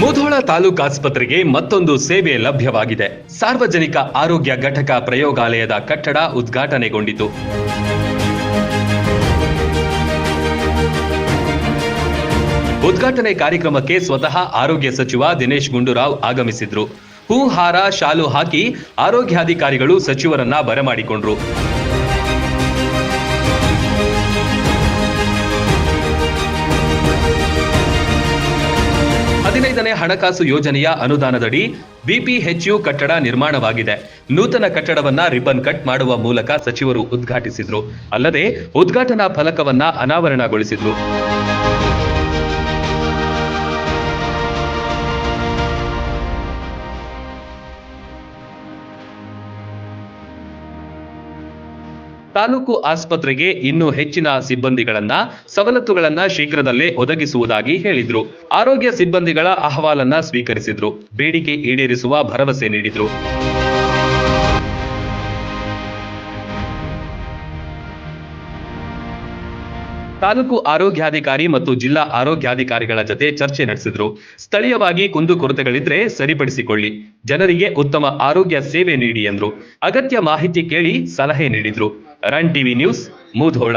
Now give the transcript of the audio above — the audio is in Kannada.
ಮುಧೋಳ ತಾಲೂಕು ಆಸ್ಪತ್ರೆಗೆ ಮತ್ತೊಂದು ಸೇವೆ ಲಭ್ಯವಾಗಿದೆ. ಸಾರ್ವಜನಿಕ ಆರೋಗ್ಯ ಘಟಕ ಪ್ರಯೋಗಾಲಯದ ಕಟ್ಟಡ ಉದ್ಘಾಟನೆಗೊಂಡಿತು. ಉದ್ಘಾಟನೆ ಕಾರ್ಯಕ್ರಮಕ್ಕೆ ಸ್ವತಃ ಆರೋಗ್ಯ ಸಚಿವ ದಿನೇಶ್ ಗುಂಡೂರಾವ್ ಆಗಮಿಸಿದ್ರು. ಹೂ, ಹಾರ, ಶಾಲು ಹಾಕಿ ಆರೋಗ್ಯಾಧಿಕಾರಿಗಳು ಸಚಿವರನ್ನ ಬರಮಾಡಿಕೊಂಡ್ರು. ಹದಿನೈದನೇ ಹಣಕಾಸು ಯೋಜನೆಯ ಅನುದಾನದಡಿ ಬಿಪಿಎಚ್ಯು ಕಟ್ಟಡ ನಿರ್ಮಾಣವಾಗಿದೆ. ನೂತನ ಕಟ್ಟಡವನ್ನ ರಿಬ್ಬನ್ ಕಟ್ ಮಾಡುವ ಮೂಲಕ ಸಚಿವರು ಉದ್ಘಾಟಿಸಿದ್ರು. ಅಲ್ಲದೆ ಉದ್ಘಾಟನಾ ಫಲಕವನ್ನ ಅನಾವರಣಗೊಳಿಸಿದ್ರು. ತಾಲೂಕು ಆಸ್ಪತ್ರೆಗೆ ಇನ್ನೂ ಹೆಚ್ಚಿನ ಸಿಬ್ಬಂದಿಗಳನ್ನ, ಸವಲತ್ತುಗಳನ್ನ ಶೀಘ್ರದಲ್ಲೇ ಒದಗಿಸುವುದಾಗಿ ಹೇಳಿದ್ರು. ಆರೋಗ್ಯ ಸಿಬ್ಬಂದಿಗಳ ಅಹವಾಲನ್ನ ಸ್ವೀಕರಿಸಿದ್ರು. ಬೇಡಿಕೆ ಈಡೇರಿಸುವ ಭರವಸೆ ನೀಡಿದ್ರು. ತಾಲೂಕು ಆರೋಗ್ಯಾಧಿಕಾರಿ ಮತ್ತು ಜಿಲ್ಲಾ ಆರೋಗ್ಯಾಧಿಕಾರಿಗಳ ಜತೆ ಚರ್ಚೆ ನಡೆಸಿದ್ರು. ಸ್ಥಳೀಯವಾಗಿ ಕುಂದುಕೊರತೆಗಳಿದ್ರೆ ಸರಿಪಡಿಸಿಕೊಳ್ಳಿ. ಜನರಿಗೆ ಉತ್ತಮ ಆರೋಗ್ಯ ಸೇವೆ ನೀಡಿ ಎಂದ್ರು. ಅಗತ್ಯ ಮಾಹಿತಿ ಕೇಳಿ ಸಲಹೆ ನೀಡಿದ್ರು. Run TV News Mudhol